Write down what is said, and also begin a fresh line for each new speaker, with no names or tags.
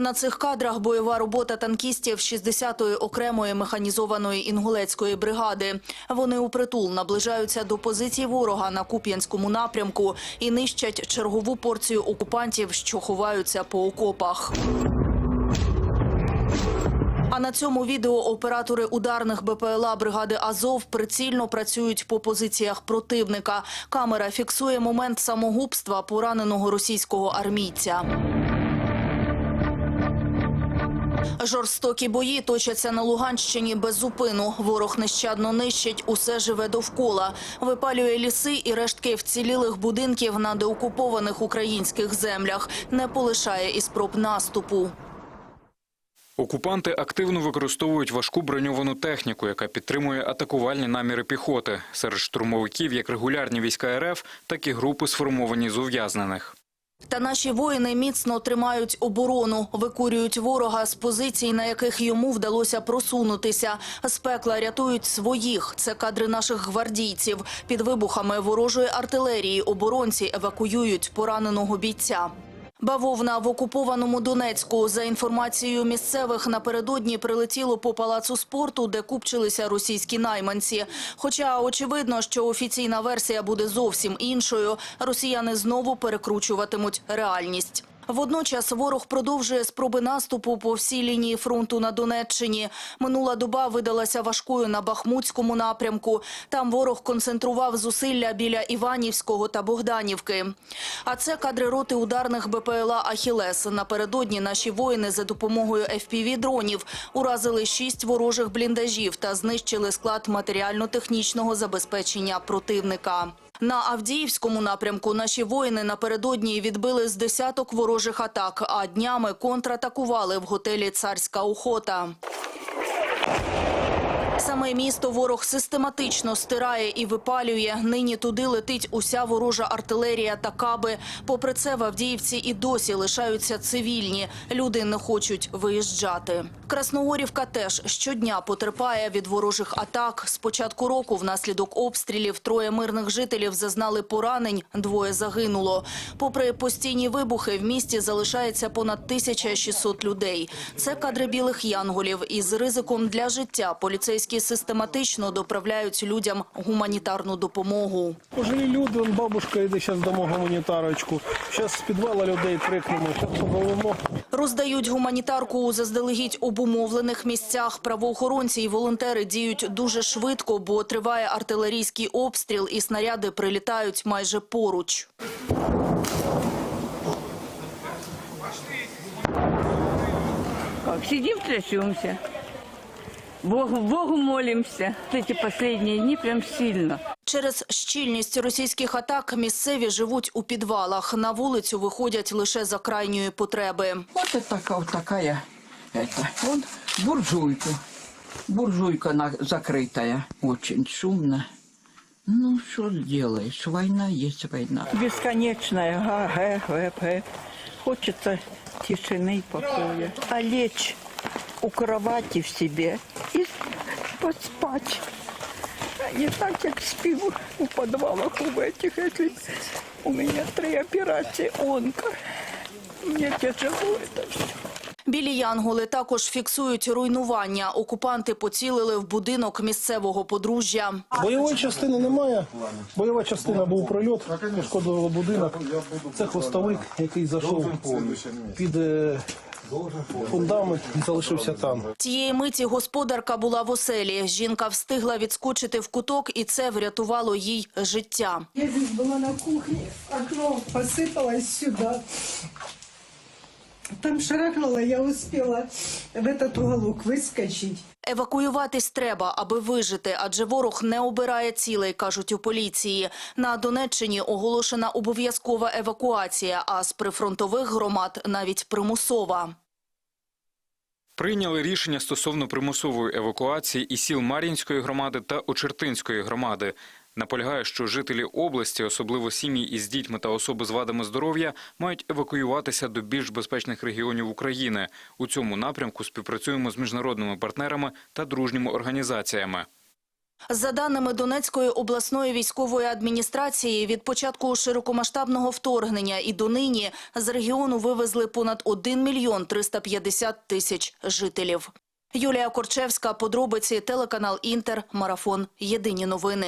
На цих кадрах бойова робота танкістів 60-ї окремої механізованої інгулецької бригади. Вони упритул наближаються до позицій ворога на Куп'янському напрямку і нищать чергову порцію окупантів, що ховаються по окопах. А на цьому відео оператори ударних БПЛА бригади Азов прицільно працюють по позиціях противника. Камера фіксує момент самогубства пораненого російського армійця. Жорстокі бої точаться на Луганщині без зупину. Ворог нещадно нищить усе живе довкола. Випалює ліси і рештки вцілілих будинків на деокупованих українських землях. Не полишає і спроб наступу.
Окупанти активно використовують важку броньовану техніку, яка підтримує атакувальні наміри піхоти. Серед штурмовиків як регулярні війська РФ, так і групи сформовані з ув'язнених.
Та наші воїни міцно тримають оборону, викурюють ворога з позицій, на яких йому вдалося просунутися. З пекла рятують своїх. Це кадри наших гвардійців. Під вибухами ворожої артилерії оборонці евакуюють пораненого бійця. Бавовна в окупованому Донецьку. За інформацією місцевих, напередодні прилетіло по палацу спорту, де купчилися російські найманці. Хоча очевидно, що офіційна версія буде зовсім іншою, росіяни знову перекручуватимуть реальність. Водночас ворог продовжує спроби наступу по всій лінії фронту на Донеччині. Минула доба видалася важкою на Бахмутському напрямку. Там ворог концентрував зусилля біля Іванівського та Богданівки. А це кадри роти ударних БПЛА «Ахілес». Напередодні наші воїни за допомогою FPV-дронів уразили шість ворожих бліндажів та знищили склад матеріально-технічного забезпечення противника. На Авдіївському напрямку наші воїни напередодні відбили з десяток ворожих атак, а днями контратакували в готелі «Царська охота». Саме місто ворог систематично стирає і випалює. Нині туди летить уся ворожа артилерія та каби. Попри це, в Авдіївці і досі лишаються цивільні. Люди не хочуть виїжджати. Красногорівка теж щодня потерпає від ворожих атак. З початку року внаслідок обстрілів троє мирних жителів зазнали поранень, двоє загинуло. Попри постійні вибухи, в місті залишається понад 1600 людей. Це кадри білих янголів. Із ризиком для життя поліцейські систематично доправляють людям гуманітарну допомогу.
Пожилі люди, вон бабушка йде зараз дамо гуманітарочку. Зараз з підвала людей крикнемо.
Роздають гуманітарку заздалегідь обумовлених місцях. Правоохоронці і волонтери діють дуже швидко, бо триває артилерійський обстріл і снаряди прилітають майже поруч.
Сидим, трясемся. Богу, Богу молимся. Эти последние дни прям сильно.
Через щільність російських атак місцеві живуть у підвалах. На вулицю виходять лише за крайньої потреби.
Это такая, вот такая, это, вот буржуйка. Буржуйка на, закрытая, очень шумно. Ну, что сделаешь, война есть война.
Бесконечная Г, Г, В, П. Хочется тишины и покоя. А лечь у кровати в себе и поспать. Не так, як спів у подвалах у этих. Если у меня три операции онко. Мне тяжело это все.
Білі янголи також фіксують руйнування. Окупанти поцілили в будинок місцевого подружжя.
Бойової частини немає. Бойова частина був прильот, пошкодило будинок. Це хвостовик, який зайшов під е, фундамент і залишився там.
Тієї миті господарка була в оселі. Жінка встигла відскочити в куток, і це врятувало їй життя.
Я здесь была на кухне, окно посыпалось сюда. Там шарахнуло, я успела в этот уголок выскочить.
Евакуюватись треба, аби вижити, адже ворог не обирає цілей, кажуть у поліції. На Донеччині оголошена обов'язкова евакуація, а з прифронтових громад навіть примусова.
Прийняли рішення стосовно примусової евакуації і сіл Мар'їнської громади та Очертинської громади. Наполягає, що жителі області, особливо сім'ї із дітьми та особи з вадами здоров'я, мають евакуюватися до більш безпечних регіонів України. У цьому напрямку співпрацюємо з міжнародними партнерами та дружніми організаціями.
За даними Донецької обласної військової адміністрації, від початку широкомасштабного вторгнення і донині з регіону вивезли понад 1 мільйон 350 тисяч жителів. Юлія Корчевська, подробиці, телеканал Інтер, марафон Єдині новини.